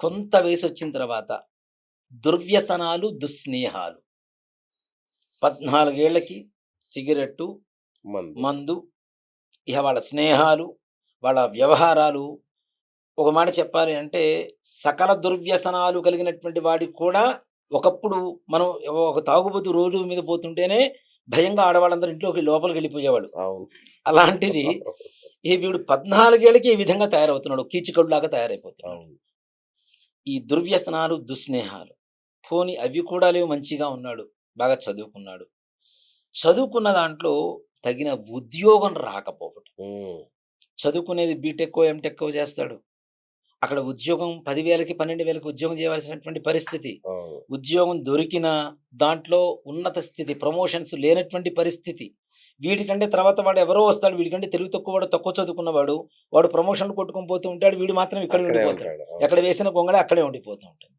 కొంత వయసు వచ్చిన తర్వాత దుర్వ్యసనాలు దుస్నేహాలు. పద్నాలుగేళ్ళకి సిగరెట్టు మందు. ఇక వాళ్ళ స్నేహాలు వాళ్ళ వ్యవహారాలు. ఒక మాట చెప్పాలి అంటే సకల దుర్వ్యసనాలు కలిగినటువంటి వాడికి కూడా ఒకప్పుడు మనం ఒక తాగుబోతు రోడ్డు మీద పోతుంటేనే భయంగా ఆడవాళ్ళందరూ ఇంట్లోకి లోపలికి వెళ్ళిపోయేవాడు అలాంటిది ఈ వీడు పద్నాలుగేళ్ళకి ఈ విధంగా తయారవుతున్నాడు. కీచుకడులాగా తయారైపోతున్నాడు. ఈ దుర్వ్యసనాలు దుస్నేహాలు. పోని అవి కూడా లేవు మంచిగా ఉన్నాడు బాగా చదువుకున్నాడు. చదువుకున్న దాంట్లో తగిన ఉద్యోగం రాకపోవటం. చదువుకునేది బీటెక్ ఎంటెక్ చేస్తాడు. అక్కడ ఉద్యోగం పదివేలకి పన్నెండు వేలకి ఉద్యోగం చేయవలసినటువంటి పరిస్థితి. ఉద్యోగం దొరికిన దాంట్లో ఉన్నత స్థితి ప్రమోషన్స్ లేనటువంటి పరిస్థితి. వీడికంటే తర్వాత వాడు ఎవరో వస్తాడు వీడికంటే తెలుగు తక్కువ వాడు తక్కువ చదువుకున్నవాడు వాడు ప్రమోషన్లు కొట్టుకొని పోతూ ఉంటాడు వీడు మాత్రం ఇక్కడ ఉండిపోతాడు ఉంటాడు. ఎక్కడ వేసిన గొంగళి అక్కడే ఉండిపోతూ ఉంటుంది